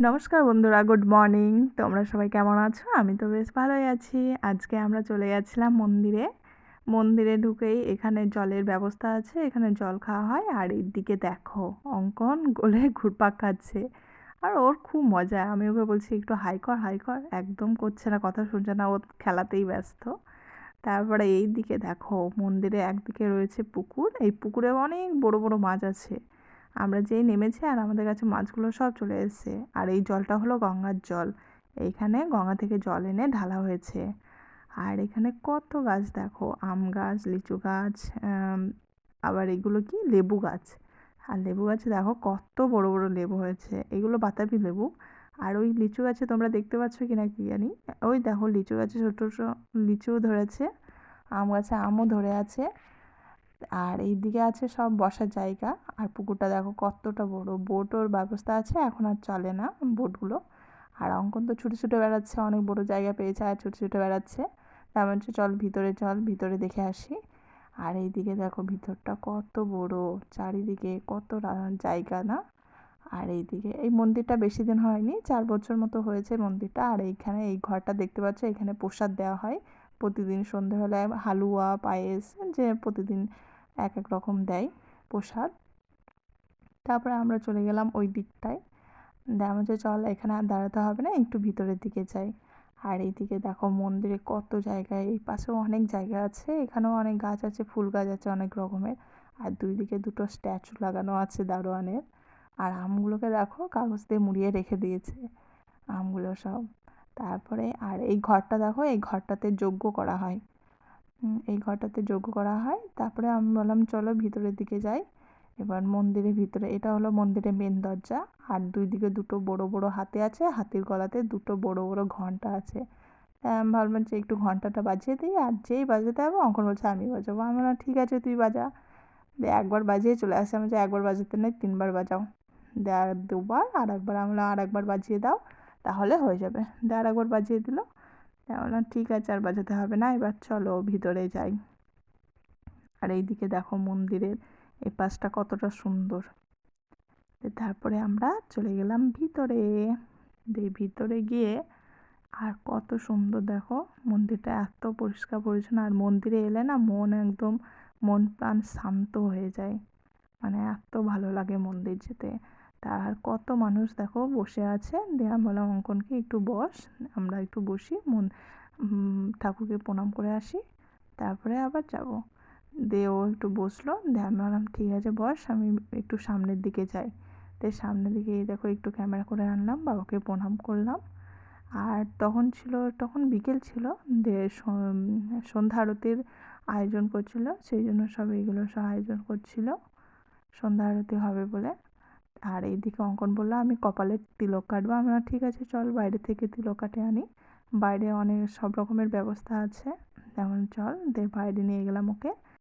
নমস্কার বন্ধুরা, good morning. তোমরা সবাই কেমন আছো? আমি তো বেশ ভালোই আছি। আজকে আমরা চলে গেছিলাম মন্দিরে। মন্দিরে ঢুকেই এখানে জলের ব্যবস্থা আছে, এখানে জল খাওয়া হয়। আর এর দিকে দেখো, অঙ্কন গোলে ঘুরপাক খাচ্ছে। আর ওর খুব মজা। আমি ওকে বলছি, একটু হাই কর হাই কর। একদম করছে না, কথা শুনছে না, ও খেলাতেই ব্যস্ত। তারপরে এই দিকে দেখো, মন্দিরে একদিকে রয়েছে পুকুর। এই পুকুরে অনেক বড় বড় মাছ আছে। আমরা যেই নেমেছি আর আমাদের কাছে মাছগুলো সব চলে এসেছে। আর এই জলটা হলো গঙ্গার জল। এইখানে গঙ্গা থেকে জল এনে ঢালা হয়েছে। আর এখানে কত গাছ দেখো? আম গাছ, লিচু গাছ আবার এগুলো কি? লেবু গাছ। আর লেবু গাছে দেখো কত বড় বড় লেবু হয়েছে। এগুলো বাতাবি লেবু। আর ওই লিচু গাছে তোমরা দেখতে পাচ্ছ কি না কি জানি? ওই দেখো লিচু গাছে ছোটো ছোটো লিচুও ধরেছে। আম গাছে আমও ধরে আছে। আর এই দিকে আছে সব বসার জায়গা। আর পুকুরটা দেখো কতটা বড়। বোটওর ব্যবস্থা আছে, এখন আর চলে না বোটগুলো। আর অঙ্কন তো ছুটে ছুটে বেড়াচ্ছে, অনেক বড় জায়গা পেয়েছে, আর ছুটে ছুটে বেড়াচ্ছে। তার হচ্ছে চল ভিতরে চল, ভিতরে দেখে আসি। আর এই দিকে দেখো ভিতরটা কত বড়, চারিদিকে কত জায়গা না। আর এইদিকে, এই মন্দিরটা বেশি দিন হয়নি, চার বছর মতো হয়েছে মন্দিরটা। আর এইখানে এই ঘরটা দেখতে পাচ্ছ, এখানে প্রসাদ দেওয়া হয়। প্রতিদিন সন্ধেবেলায় হালুয়া, পায়েস, যে প্রতিদিন এক এক রকম দেয় প্রসাদ। তারপরে আমরা চলে গেলাম ওই দিকটায়। দেখা যে চল এখানে আর দাঁড়াতে হবে না, একটু ভিতরের দিকে যাই। আর এইদিকে দেখো মন্দিরে কত জায়গায় এই পাশেও অনেক জায়গা আছে, এখানেও অনেক গাছ আছে, ফুল গাছ আছে অনেক রকমের। আর দুই দিকে দুটো স্ট্যাচু লাগানো আছে দারোয়ানের। আর আমগুলোকে দেখো কাগজ দিয়ে মুড়িয়ে রেখে দিয়েছে। আমগুলো সব তারপরে আর এই ঘরটা দেখো, এই ঘরটাতে যজ্ঞ করা হয়। এই ঘরটাতে যজ্ঞ করা হয়। তারপরে আমি বললাম, চলো ভিতরের দিকে যাই। এবার মন্দিরের ভিতরে, এটা হলো মন্দিরের মেন দরজা। আর দুই দিকে দুটো বড় বড় হাতি আছে। হাতির গলাতে দুটো বড় বড় ঘণ্টা আছে। আমি ভাবলাম যে একটু ঘন্টাটা বাজিয়ে দিই। আর যেই বাজাতে হবে, অঙ্কন বলছে, আমি বাজাবো। আমি বললাম, ঠিক আছে, তুই বাজা। দিয়ে একবার বাজিয়ে চলে আসে। আমি যে একবার বাজাতে নেই, তিনবার বাজাও। দিয়ে আর দুবার আর একবার আমরা আর একবার বাজিয়ে দাও। তাহলে হয়ে যাবে। আর একবার বাজিয়ে দিল। বললাম, ঠিক আছে, আর বাজাতে হবে না, এবার চলো ভিতরে যাই। আর এইদিকে দেখো মন্দিরের এই পাশটা কতটা সুন্দর। তারপরে আমরা চলে গেলাম ভিতরে। দিয়ে ভিতরে গিয়ে আর কত সুন্দর দেখো, মন্দিরটা এত পরিষ্কার পরিচ্ছন্ন, আর মন্দিরে এলে না মন একদম মন প্রাণ শান্ত হয়ে যায়। মানে এত ভালো লাগে মন্দির যেতে। তার কত মানুষ দেখো বসে আছে। দেয়া বললাম অঙ্কনকে একটু বস, আমরা একটু বসি, মন ঠাকুরকে প্রণাম করে আসি, তারপরে আবার যাব। দিয়ে ও একটু বসল দিয়ে আমি বললাম ঠিক আছে, বস, আমি একটু সামনের দিকে যাই। তো সামনের দিকে দেখো একটু ক্যামেরা করে আনলাম, বাবাকে প্রণাম করলাম। আর তখন ছিল, তখন বিকেল ছিল দিয়ে সন্ধ্যা আরতির আয়োজন করছিল, সেই জন্য সব এইগুলো সব আয়োজন করছিল। সন্ধ্যা আরতি হবে বলে। আর এইদিকে অঙ্কন বলল, আমি কপালে তিলক কাটবো। আমরা ঠিক আছে, চল বাইরে থেকে তিলক কাটে আনি। বাইরে অনেক সব রকমের ব্যবস্থা আছে। যেমন চল দিয়ে বাইরে নিয়ে গেলাম ওকে।